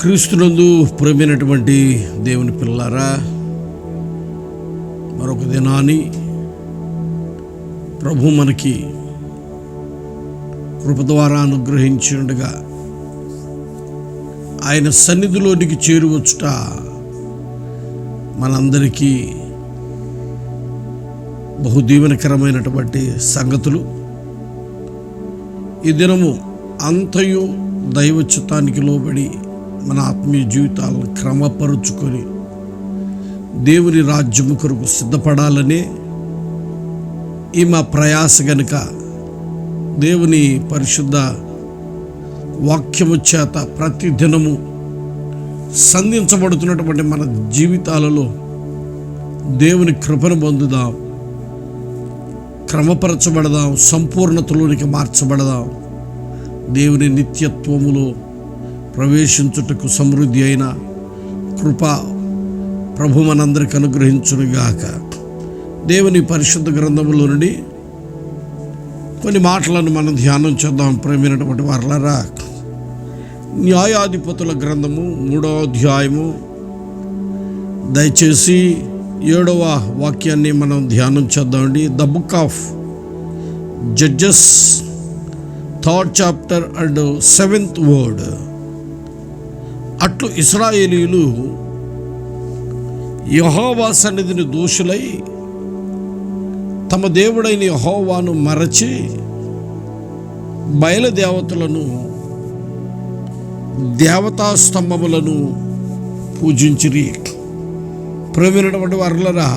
క్రీస్తునందు ప్రేమైనటువంటి దేవుని పిల్లారా మరొక దినాన్ని ప్రభు మనకి కృప ద్వారా అనుగ్రహించుండగా ఆయన సన్నిధిలోనికి చేరువచ్చుట మనందరికీ బహుదీవనకరమైనటువంటి సంగతులు. ఈ దినము అంతయు దైవచ్యుతానికి లోబడి మన ఆత్మీయ జీవితాలను క్రమపరుచుకొని దేవుని రాజ్యము కొరకు సిద్ధపడాలనే ఈ మా ప్రయాస గనుక దేవుని పరిశుద్ధ వాక్యము చేత ప్రతి దినము సంధించబడుతున్నటువంటి మన జీవితాలలో దేవుని కృపను పొందుదాం క్రమపరచబడదాం సంపూర్ణతలోనికి మార్చబడదాం. దేవుని నిత్యత్వములో ప్రవేశించుటకు సమృద్ధి అయిన కృప ప్రభు మనందరికి అనుగ్రహించునుగాక. దేవుని పరిశుద్ధ గ్రంథములో నుండి కొన్ని మాటలను మనం ధ్యానం చేద్దాం. ప్రేమైనటువంటి వారలరా న్యాయాధిపతుల గ్రంథము మూడవ అధ్యాయము దయచేసి ఏడవ వాక్యాన్ని మనం ధ్యానం చేద్దామండి the book of Judges third chapter and seventh word. అట్లు ఇస్రాయేలీలు యహోవా సన్నిధిని దోషులై తమ దేవుడైన యహోవాను మరచి బయలుదేవతలను దేవతా స్తంభములను పూజించిరి. ప్రేమైనటువంటి వర్లరా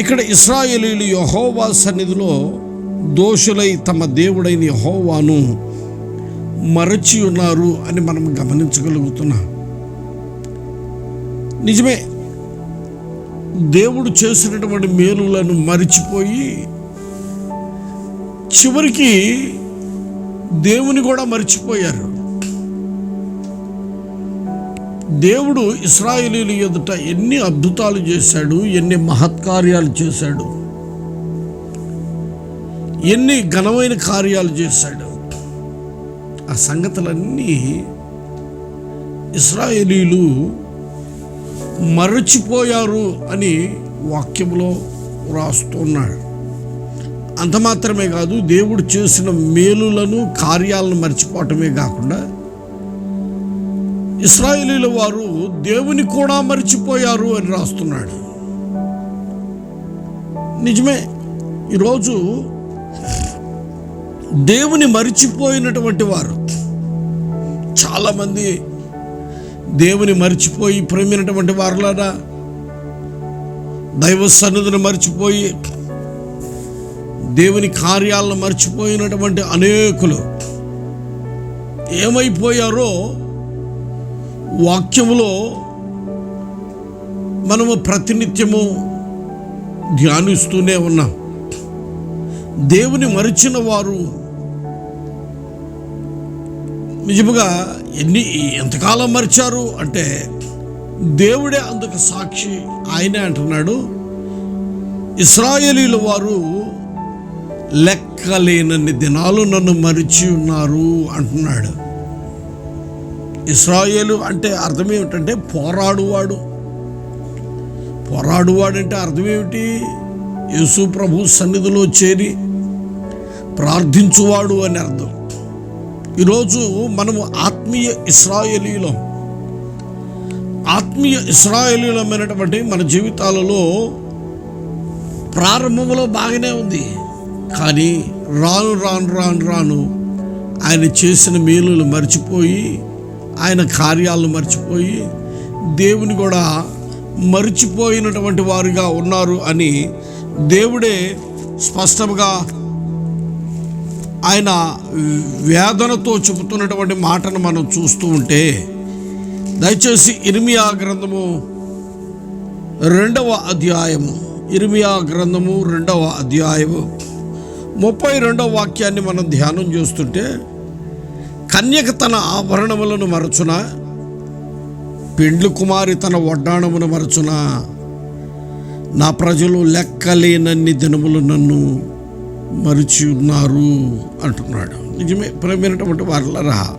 ఇక్కడ ఇస్రాయేలీలు యహోవా సన్నిధిలో దోషులై తమ దేవుడైన యహోవాను మరచి ఉన్నారు అని మనం గమనించగలుగుతున్నాం. నిజమే దేవుడు చేసినటువంటి మేలులను మరిచిపోయి చివరికి దేవుని కూడా మర్చిపోయారు. దేవుడు ఇస్రాయేలీల ఎదుట ఎన్ని అద్భుతాలు చేశాడు ఎన్ని మహత్కార్యాలు చేశాడు ఎన్ని ఘనమైన కార్యాలు చేశాడు. ఆ సంగతులన్నీ ఇస్రాయేలీలు మరచిపోయారు అని వాక్యంలో రాస్తున్నాడు అంత మాత్రమే కాదు దేవుడు చేసిన మేలులను కార్యాలను మర్చిపోవటమే కాకుండా ఇస్రాయేలీల వారు దేవుని కూడా మర్చిపోయారు అని రాస్తున్నాడు. నిజమే ఈరోజు దేవుని మరిచిపోయినటువంటి వారు చాలామంది దేవుని మర్చిపోయి ప్రేమినటువంటి వారులారా దైవ సన్నిధిని మర్చిపోయి దేవుని కార్యాలను మర్చిపోయినటువంటి అనేకులు ఏమైపోయారో వాక్యములో మనము ప్రతినిత్యము ధ్యానిస్తూనే ఉన్నాం. దేవుని మరిచిన వారు నిజముగా ఎన్ని ఎంతకాలం మరిచారు అంటే దేవుడే అందుకు సాక్షి ఆయనే అంటున్నాడు. ఇస్రాయేలీల వారు లెక్కలేనన్ని దినాలు నన్ను మరిచి ఉన్నారు అంటున్నాడు. ఇస్రాయేలు అంటే అర్థం ఏమిటంటే పోరాడువాడు. పోరాడువాడు అంటే అర్థం ఏమిటి? యేసు ప్రభు సన్నిధిలో చేరి ప్రార్థించువాడు అని అర్థం. ఈరోజు మనము ఆత్మీయ ఇస్రాయలీలం. ఆత్మీయ ఇస్రాయలీలమైనటువంటి మన జీవితాలలో ప్రారంభంలో బాగానే ఉంది. కానీ రాను రాను రాను రాను ఆయన చేసిన మేలులు మర్చిపోయి ఆయన కార్యాలను మర్చిపోయి దేవుని కూడా మర్చిపోయినటువంటి వారుగా ఉన్నారు అని దేవుడే స్పష్టంగా ఆయన వేదనతో చెబుతున్నటువంటి మాటను మనం చూస్తూ ఉంటే దయచేసి ఇర్మియా గ్రంథము రెండవ అధ్యాయము ఇర్మియా గ్రంథము రెండవ అధ్యాయము ముప్పై రెండవ వాక్యాన్ని మనం ధ్యానం చేస్తుంటే కన్యక తన ఆభరణములను మరచున పెండ్లు కుమారి తన వడ్డాణమును మరచున నా ప్రజలు లెక్కలేనన్ని దినములు నన్ను మరిచి ఉన్నారు అంటున్నాడు. నిజమే ప్రేమైనటువంటి వారులరా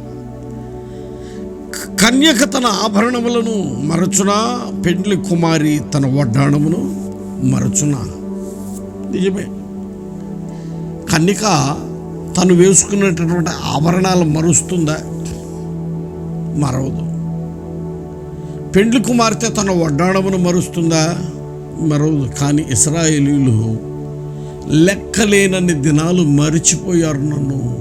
కన్యక తన ఆభరణములను మరచునా పెండ్లి కుమారి తన వడ్డాణమును మరచునా? నిజమే. కన్యక తను వేసుకున్నటువంటి ఆభరణాలు మరుస్తుందా? మరవదు. పెండ్లి కుమార్తె తన వడ్డాణమును మరుస్తుందా? మరవదు. కానీ ఇస్రాయేలీలు లెక్కలేనన్ని దినాలు మరిచిపోయారు నన్ను.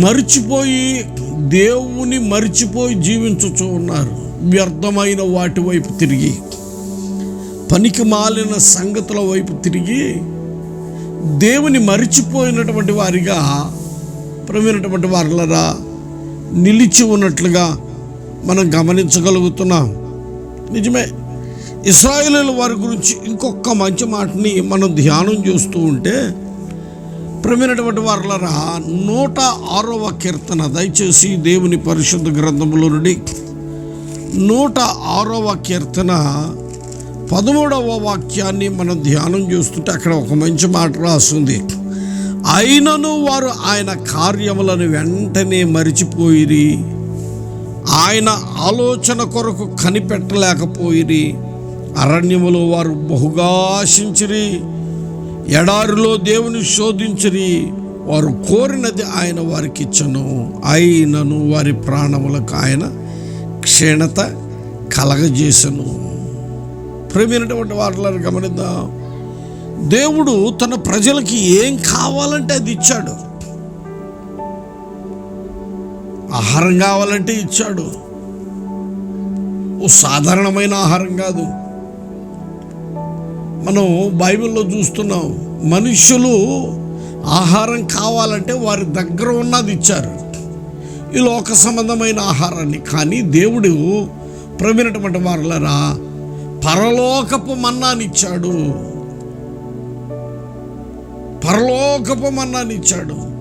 మరిచిపోయి దేవుని మరిచిపోయి జీవించుచూ ఉన్నారు. వ్యర్థమైన వాటి వైపు తిరిగి పనికి మాలిన సంగతుల వైపు తిరిగి దేవుని మరిచిపోయినటువంటి వారిగా ప్రవీణటువంటి వారులరా నిలిచి ఉన్నట్లుగా మనం గమనించగలుగుతున్నాం. నిజమే. ఇస్రాయిలీల వారి గురించి ఇంకొక మంచి మాటని మనం ధ్యానం చేస్తూ ఉంటే ప్రమినటువంటి వారులరా నూట ఆరవ కీర్తన దయచేసి దేవుని పరిశుద్ధ గ్రంథములో నుండి నూట ఆరవ కీర్తన పదమూడవ వాక్యాన్ని మనం ధ్యానం చేస్తుంటే అక్కడ ఒక మంచి మాట రాస్తుంది. అయినను వారు ఆయన కార్యములను వెంటనే మరిచిపోయిరి. ఆయన ఆలోచన కొరకు కనిపెట్టలేకపోయిరి. అరణ్యములో వారు బహుగా ఆశించిరి. ఎడారిలో దేవుని శోధించిరి. వారు కోరినది ఆయన వారికి ఇచ్చను. అయినను వారి ప్రాణములకు ఆయన క్షీణత కలగజేసను. ప్రేమైనటువంటి వాటిలను గమనిద్దాం. దేవుడు తన ప్రజలకి ఏం కావాలంటే అది ఇచ్చాడు. ఆహారం కావాలంటే ఇచ్చాడు. ఓ సాధారణమైన ఆహారం కాదు. మనం బైబిల్లో చూస్తున్నాం మనుషులు ఆహారం కావాలంటే వారి దగ్గర ఉన్నది ఇచ్చారు. ఈ లోక సంబంధమైన ఆహారాన్ని. కానీ దేవుడు ప్రవీణటువంటి వారులరా పరలోకపు మన్నానిచ్చాడు పరలోకపు మన్నానిచ్చాడు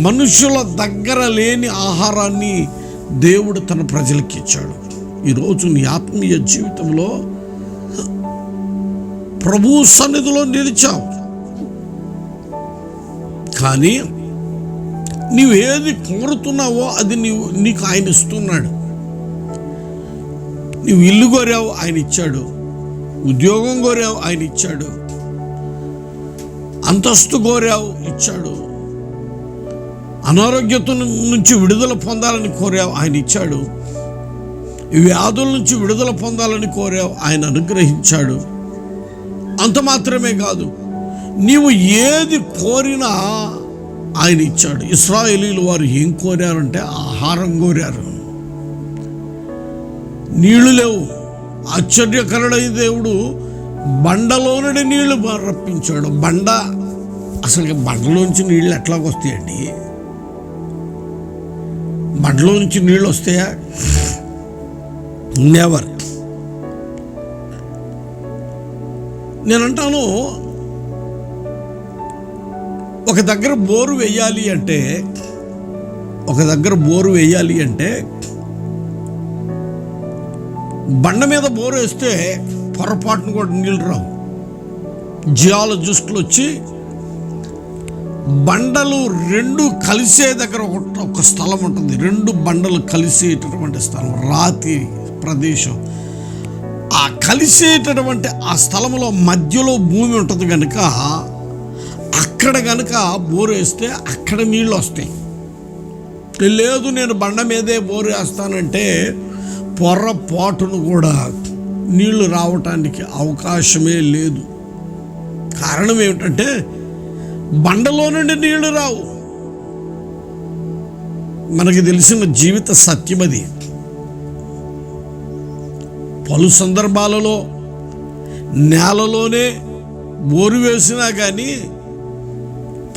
మనుషుల దగ్గర లేని ఆహారాన్ని దేవుడు తన ప్రజలకి ఇచ్చాడు. ఈరోజు నీ ఆత్మీయ జీవితంలో ప్రభు సన్నిధిలో నిలిచావు. కానీ నీవు ఏది కోరుతున్నావో అది నీవు నీకు ఆయన ఇస్తున్నాడు. నీవు ఇల్లు కోరావు ఆయన ఇచ్చాడు. ఉద్యోగం కోరావు ఆయన ఇచ్చాడు. అంతస్తు కోరావు ఇచ్చాడు. అనారోగ్యత నుంచి విడుదల పొందాలని కోరావు ఆయన ఇచ్చాడు. వ్యాధుల నుంచి విడుదల పొందాలని కోరావు ఆయన అనుగ్రహించాడు. అంత మాత్రమే కాదు. నీవు ఏది కోరినా ఆయన ఇచ్చాడు. ఇస్రాయేలీలు వారు ఏం కోరారంటే ఆహారం కోరారు. నీళ్ళు లేవు. ఆశ్చర్యకరుడైన దేవుడు బండలోనడి నీళ్ళు రప్పించాడు. బండ అసలు బండలోంచి నీళ్ళు ఎట్లాగొస్తాయండి? బండలో నుంచి నీళ్ళు వస్తాయా? నెవర్ నేను అంటాను ఒక దగ్గర బోరు వేయాలి అంటే ఒక దగ్గర బోరు వేయాలి అంటే బండ మీద బోరు వేస్తే పొరపాటును కూడా నీళ్ళు రావు. జియాలజిస్టులు వచ్చి బండలు రెండు కలిసే దగ్గర ఒక ఒక స్థలం ఉంటుంది. రెండు బండలు కలిసేటటువంటి స్థలం రాతి ప్రదేశం. కలిసేటటువంటి ఆ స్థలంలో మధ్యలో భూమి ఉంటుంది కనుక అక్కడ కనుక బోరు వేస్తే అక్కడ నీళ్ళు వస్తాయి. లేదు నేను బండ మీదే బోరు వేస్తానంటే పొర్రపాటును కూడా నీళ్ళు రావటానికి అవకాశమే లేదు. కారణం ఏమిటంటే బండలో నుండి నీళ్ళు రావు. మనకి తెలిసిన జీవిత సత్యం అది. పలు సందర్భాలలో నేలలోనే బోరు వేసినా కానీ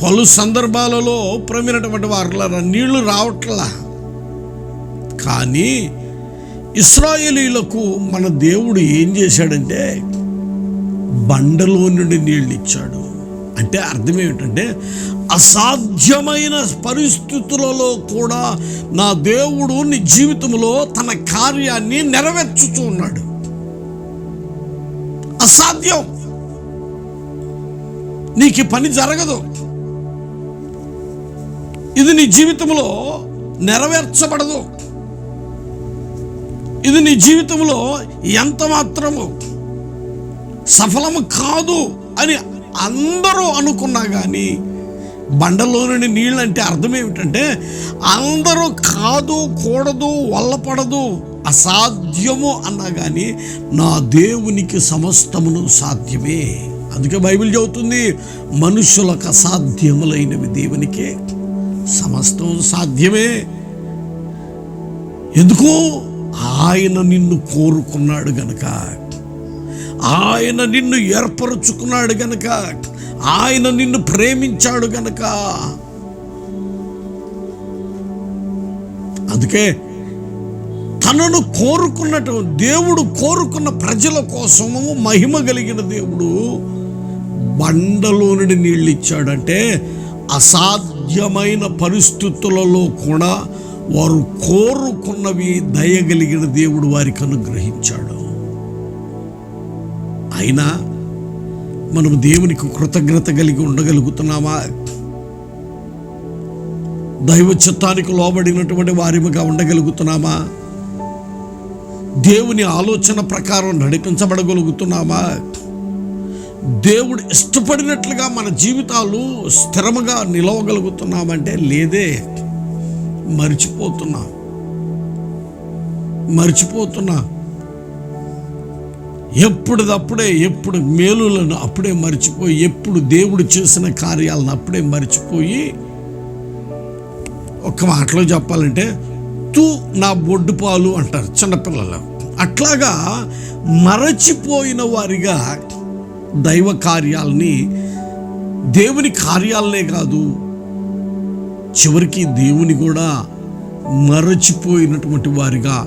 పలు సందర్భాలలో ప్రమినటువంటి వారిలో నీళ్ళు రావట్లా. కానీ ఇస్రాయేలీలకు మన దేవుడు ఏం చేశాడంటే బండలో నుండి నీళ్ళు ఇచ్చాడు. అంటే అర్థం ఏమిటంటే అసాధ్యమైన పరిస్థితులలో కూడా నా దేవుడు నీ జీవితంలో తన కార్యాన్ని నెరవేర్చుతూ ఉన్నాడు. అసాధ్యం. నీకు పని జరగదు. ఇది నీ జీవితంలో నెరవేర్చబడదు. ఇది నీ జీవితంలో ఎంత మాత్రము సఫలము కాదు అని అందరూ అనుకున్నా కానీ బండలో నుండి నీళ్ళు అంటే అర్థం ఏమిటంటే అందరూ కాదు కూడదు వల్లపడదు అసాధ్యము అన్నా కానీ నా దేవునికి సమస్తమును సాధ్యమే. అందుకే బైబిల్ చెబుతుంది మనుషులకు అసాధ్యములైనవి దేవునికే సమస్తం సాధ్యమే. ఎందుకు? ఆయన నిన్ను కోరుకున్నాడు గనక. ఆయన నిన్ను ఏర్పరచుకున్నాడు గనక. ఆయన నిన్ను ప్రేమించాడు గనక. అందుకే తనను కోరుకున్నట్టు దేవుడు కోరుకున్న ప్రజల కోసము మహిమ కలిగిన దేవుడు బండలో నుండి నీళ్ళు ఇచ్చాడంటే అసాధ్యమైన పరిస్థితులలో కూడా వారు కోరుకున్నవి దయగలిగిన దేవుడు వారికి అనుగ్రహించాడు. అయినా మనం దేవునికి కృతజ్ఞత కలిగి ఉండగలుగుతున్నామా? దైవ చిత్తానికి లోబడినటువంటి వారిగా ఉండగలుగుతున్నామా? దేవుని ఆలోచన ప్రకారం నడిపించబడగలుగుతున్నామా? దేవుడు ఇష్టపడినట్లుగా మన జీవితాలు స్థిరముగా నిలవగలుగుతున్నామంటే లేదే. మర్చిపోతున్నా. మర్చిపోతున్నా. ఎప్పుడుదప్పుడే ఎప్పుడు మేలులను అప్పుడే మర్చిపోయి ఎప్పుడు దేవుడు చేసిన కార్యాలను అప్పుడే మర్చిపోయి ఒక్క మాటలో చెప్పాలంటే తూ నా బొడ్డు పాలు అంటారు చిన్నపిల్లలు. అట్లాగా మరచిపోయిన వారిగా దైవ కార్యాలని దేవుని కార్యాలనే కాదు చివరికి దేవుని కూడా మరచిపోయినటువంటి వారిగా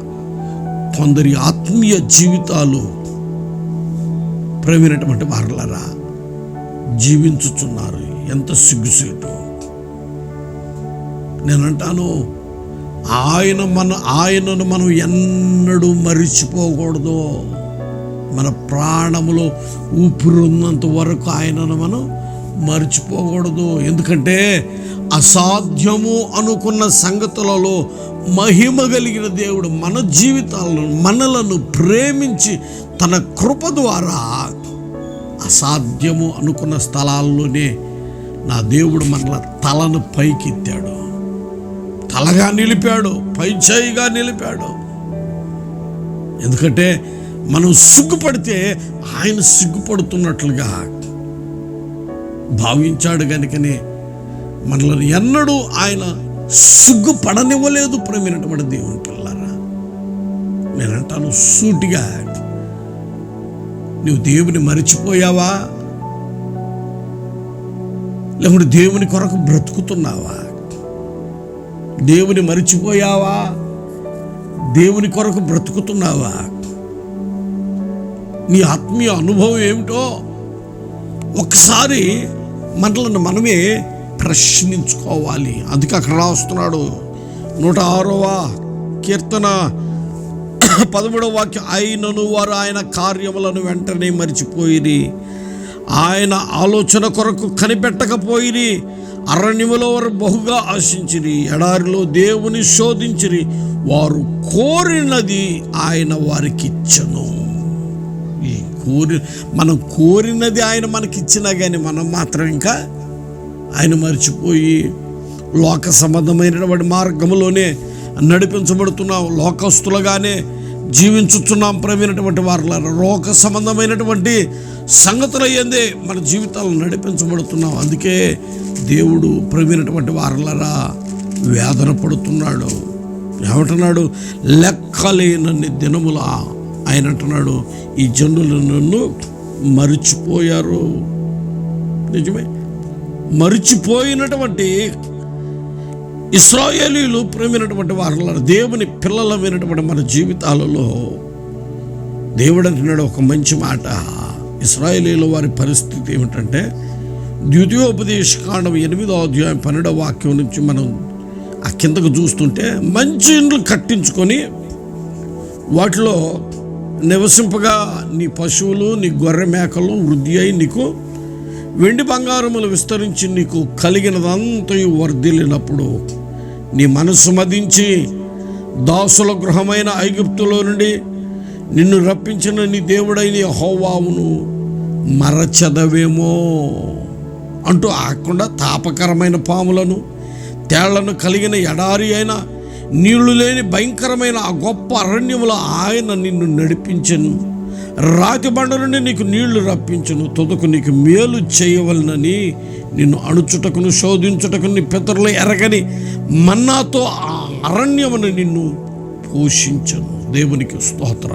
కొందరి ఆత్మీయ జీవితాలు ప్రేమైనటువంటి వారలరా జీవించుచున్నారు. ఎంత సిగ్గుసేటు నేనంటాను ఆయన మన ఆయనను మనం ఎన్నడూ మరిచిపోకూడదు. మన ప్రాణములో ఊపిరున్నంత వరకు ఆయనను మనం మర్చిపోకూడదు. ఎందుకంటే అసాధ్యము అనుకున్న సంగతులలో మహిమ కలిగిన దేవుడు మన జీవితాలను మనలను ప్రేమించి తన కృప ద్వారా అసాధ్యము అనుకున్న స్థలాల్లోనే నా దేవుడు మనల తలను పైకెత్తాడు. తలగా నిలిపాడు పై చేయిగా నిలిపాడు. ఎందుకంటే మనం సిగ్గుపడితే ఆయన సిగ్గుపడుతున్నట్లుగా భావించాడు కనుకనే మనల్ని ఎన్నడూ ఆయన సిగ్గుపడనివ్వలేదు ప్రేమైనటువంటి దేవుని పిల్లరా నేనంటాను సూటిగా నువ్వు దేవుని మరిచిపోయావా? లేకుంటే దేవుని కొరకు బ్రతుకుతున్నావా? దేవుని మరిచిపోయావా? దేవుని కొరకు బ్రతుకుతున్నావా? నీ ఆత్మీయ అనుభవం ఏమిటో ఒకసారి మనల్ని మనమే ప్రశ్నించుకోవాలి. అందుకే అక్కడ రాస్తున్నాడు నూట ఆరవ కీర్తన పదమూడవ వాక్యం ఆయనను వారు ఆయన కార్యములను వెంటనే మరిచిపోయిరి. ఆయన ఆలోచన కొరకు కనిపెట్టకపోయిరి. అరణ్యములో వారు బహుగా ఆశించిరి. ఎడారిలో దేవుని శోధించిరి. వారు కోరినది ఆయన వారికి ఇచ్చను ఈ కోరి మనం కోరినది ఆయన మనకిచ్చినా కానీ మనం మాత్రం ఇంకా ఆయన మర్చిపోయి లోక సంబంధమైనటువంటి మార్గంలోనే నడిపించబడుతున్నాం. లోకస్తులుగానే జీవించుచున్నాం ప్రవీణటువంటి వారుల రోగ సంబంధమైనటువంటి సంగతులు అయ్యిందే మన జీవితాలను నడిపించబడుతున్నాం. అందుకే దేవుడు ప్రవీణటువంటి వారలరా వేదన పడుతున్నాడు. ఏమంటున్నాడు? లెక్కలేనన్ని దినముల ఆయన అంటున్నాడు ఈ జనులు నన్ను మరిచిపోయారు. నిజమే? మరిచిపోయినటువంటి ఇస్రాయేలీలు ప్రేమైనటువంటి వారు దేవుని పిల్లలమైనటువంటి మన జీవితాలలో దేవుడు అంటున్నాడు ఒక మంచి మాట. ఇస్రాయేలీల వారి పరిస్థితి ఏమిటంటే ద్వితీయోపదేశకాండం ఎనిమిదో అధ్యాయం పన్నెండవ వాక్యం నుంచి మనం ఆ కిందకు చూస్తుంటే మంచి ఇండ్లు కట్టించుకొని వాటిలో నివసింపగా నీ పశువులు నీ గొర్రె మేకలు వృద్ధి అయి నీకు వెండి బంగారములు విస్తరించి నీకు కలిగినదంతయు వర్ధిల్లినప్పుడు నీ మనసు మదించి దాసుల గృహమైన ఐగుప్తులో నుండి నిన్ను రప్పించిన నీ దేవుడైన హోవావును మరచదవేమో అంటూ ఆకుండా తాపకరమైన పాములను తేళ్ళను కలిగిన ఎడారి అయిన నీళ్ళు లేని భయంకరమైన ఆ గొప్ప అరణ్యములో ఆయన నిన్ను నడిపించను. రాతి బండ నుండి నీకు నీళ్ళు రప్పించను. తుదకు నీకు మేలు చేయవలనని నిన్ను అణుచుటకును శోధించుటకును నీ పితరులు ఎరగని మన్నాతో ఆ అరణ్యమును నిన్ను పోషించను. దేవునికి స్తోత్ర.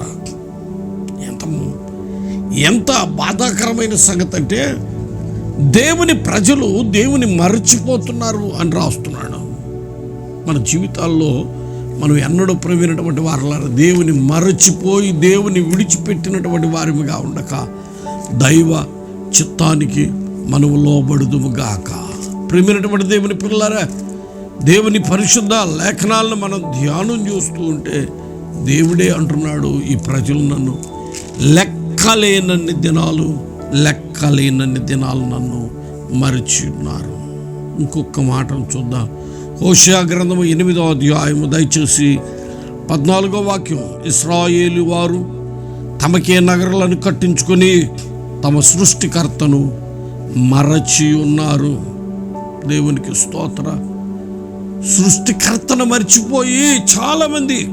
ఎంత ఎంత బాధాకరమైన సంగతి అంటే దేవుని ప్రజలు దేవుని మరచిపోతున్నారు అని రాస్తున్నాడు. మన జీవితాల్లో మనం ఎన్నడూ ప్రవీణటువంటి వారు దేవుని మరచిపోయి దేవుని విడిచిపెట్టినటువంటి వారిగా ఉండక దైవ చిత్తానికి మనము లోబడుదుముగాక ప్రేమైనటువంటి దేవుని పిల్లలారా దేవుని పరిశుద్ధ లేఖనాలను మనం ధ్యానం చేస్తూ ఉంటే దేవుడే అంటున్నాడు ఈ ప్రజలు నన్ను లెక్కలేనన్ని దినాలు లెక్కలేనన్ని దినాలు నన్ను మరిచి ఉన్నారు ఇంకొక మాటను చూద్దాం. హోషియా గ్రంథము ఎనిమిదో అధ్యాయము దయచేసి పద్నాలుగో వాక్యం. ఇస్రాయేలు వారు తమకే నగరాలను కట్టించుకొని తమ సృష్టికర్తను మరచి ఉన్నారు. దేవునికి స్తోత్ర. సృష్టికర్తను మర్చిపోయి చాలామంది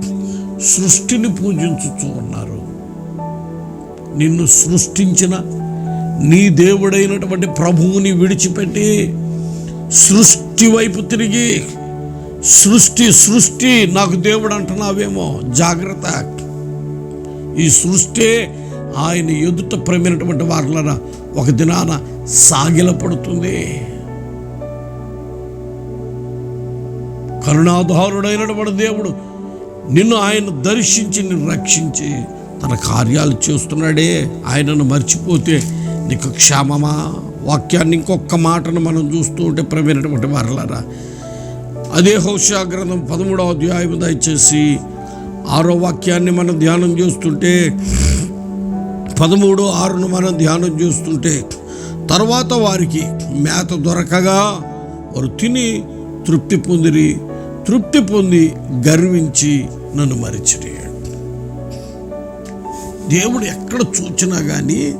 సృష్టిని పూజించుతూ ఉన్నారు. నిన్ను సృష్టించిన నీ దేవుడైనటువంటి ప్రభువుని విడిచిపెట్టి సృష్టి వైపు తిరిగి సృష్టి సృష్టి నాకు దేవుడు అంటున్నావేమో జాగ్రత్త. ఈ సృష్టి ఆయన ఎదుట ప్రమినటువంటి వారులన ఒక దినాన సాగిలపడుతుంది. కరుణాధారుడైనటువంటి దేవుడు నిన్ను ఆయన దర్శించి నిన్ను రక్షించి తన కార్యాలు చేస్తున్నాడే. ఆయనను మర్చిపోతే నీకు క్షేమమా? వాక్యాన్ని ఇంకొక మాటను మనం చూస్తూ ఉంటే ప్రవీణటువంటి వారలారా అదే హౌషా గ్రంథం పదమూడవ అధ్యాయం దయచేసి ఆరో వాక్యాన్ని మనం ధ్యానం చేస్తుంటే పదమూడు ఆరును మనం ధ్యానం చేస్తుంటే తర్వాత వారికి మేత దొరకగా వారు తిని తృప్తి పొందిరి తృప్తి పొంది గర్వించి నన్ను మరిచిరి. దేవుడు ఎక్కడ చూచినా కానీ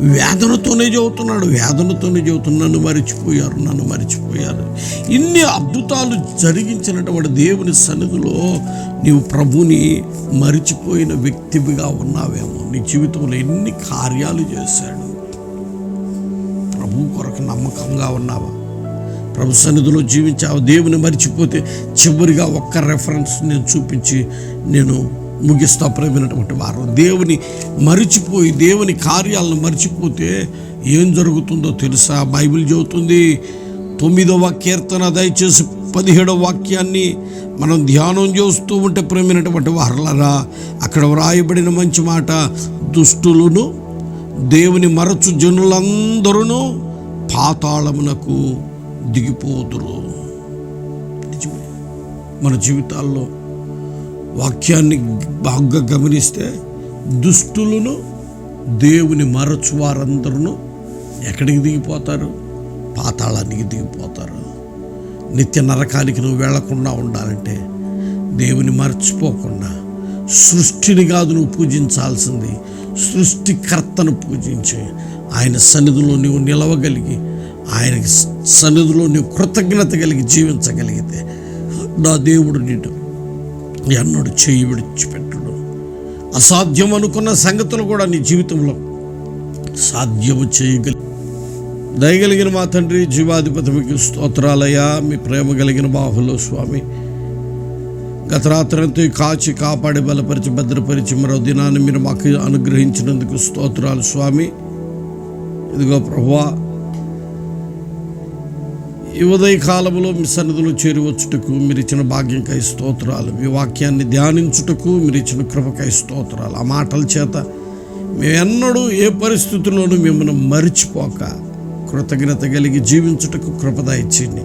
వేదనతోనే చెబుతున్నాడు వేదనతోనే చెబుతున్నాడు నన్ను మరిచిపోయారు నన్ను మరిచిపోయారు. ఇన్ని అద్భుతాలు జరిగించినటువంటి దేవుని సన్నిధిలో నీవు ప్రభుని మరిచిపోయిన వ్యక్తివిగా ఉన్నావేమో నీ జీవితంలో ఎన్ని కార్యాలు చేశాడు. ప్రభు కొరకు నమ్మకంగా ఉన్నావా? ప్రభు సన్నిధిలో జీవించావు. దేవుని మరిచిపోతే చివరిగా ఒక్క రెఫరెన్స్ నేను చూపించి నేను ముగిస్తా ప్రేమైనటువంటి వారు. దేవుని మరిచిపోయి దేవుని కార్యాలను మరిచిపోతే ఏం జరుగుతుందో తెలుసా? బైబిల్ చెబుతుంది తొమ్మిదవ కీర్తన దయచేసి పదిహేడవ వాక్యాన్ని మనం ధ్యానం చేస్తూ ఉంటే ప్రేమైనటువంటి వారలరా అక్కడ వ్రాయబడిన మంచి మాట దుష్టులను దేవుని మరచు జనులందరూ పాతాళమునకు దిగిపోదురు. నిజమే. మన జీవితాల్లో వాక్యాన్ని బాగా గమనిస్తే దుష్టులను దేవుని మరచు వారందరూ ఎక్కడికి దిగిపోతారు? పాతాళానికి దిగిపోతారు. నిత్య నరకానికి నువ్వు వెళ్ళకుండా ఉండాలంటే దేవుని మర్చిపోకుండా సృష్టిని కాదు నువ్వు పూజించాల్సింది సృష్టికర్తను పూజించే ఆయన సన్నిధిలో నువ్వు నిలవగలిగి ఆయనకి సన్నిధిలో నువ్వు కృతజ్ఞత కలిగి జీవించగలిగితే నా దేవుడు నీటు ఎన్నడు చేయి విడిచిపెట్టడు. అసాధ్యం అనుకున్న సంగతులు కూడా నీ జీవితంలో సాధ్యము చేయగలి. దయగలిగిన మా తండ్రి జీవాధిపతి మీకు స్తోత్రాలయ్యా. మీ ప్రేమ కలిగిన బాహులో స్వామి. గత రాత్రంతో కాచి కాపాడి బలపరిచి భద్రపరిచి మరో దినాన్ని మీరు మాకు అనుగ్రహించినందుకు స్తోత్రాలు స్వామి. ఇదిగో ప్రభువా ఈ ఉదయ కాలంలో మీ సన్నిధిలో చేరువచ్చుటకు మీరు ఇచ్చిన భాగ్యంకై స్తోత్రాలు. మీ వాక్యాన్ని ధ్యానించుటకు మీరు ఇచ్చిన కృపకై స్తోత్రాలు. ఆ మాటల చేత మేమెన్నడూ ఏ పరిస్థితుల్లోనూ మిమ్మల్ని మరిచిపోక కృతజ్ఞత కలిగి జీవించుటకు కృపద ఇచ్చింది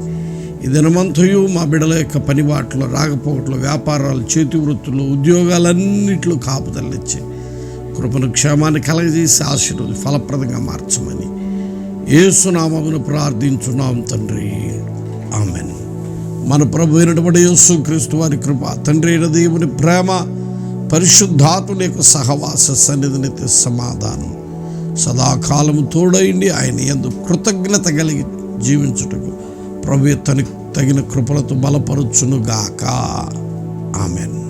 ఈ దినమంతయు మా బిడల యొక్క పనిబాట్లు రాకపోకట్లు వ్యాపారాలు చేతి వృత్తులు ఉద్యోగాలన్నింటిలో కాపుదలిచ్చి కృపను క్షేమాన్ని కలగజేసి ఆశీర్వది ఫలప్రదంగా మార్చమని ఏసునామమును ప్రార్థించున్నాం తండ్రి. ఆమెన్. మన ప్రభు అయినటువంటి యేసు క్రీస్తు వారి కృప తండ్రి అయిన దేవుని ప్రేమ పరిశుద్ధాతుని యొక్క సహవాస సన్నిధిని సమాధానం. సదాకాలము తోడైండి ఆయన ఎందు కృతజ్ఞత కలిగి జీవించుటకు ప్రభు తనకు తగిన కృపలతో బలపరుచునుగాక. ఆమెన్.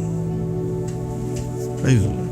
ప్రైజులు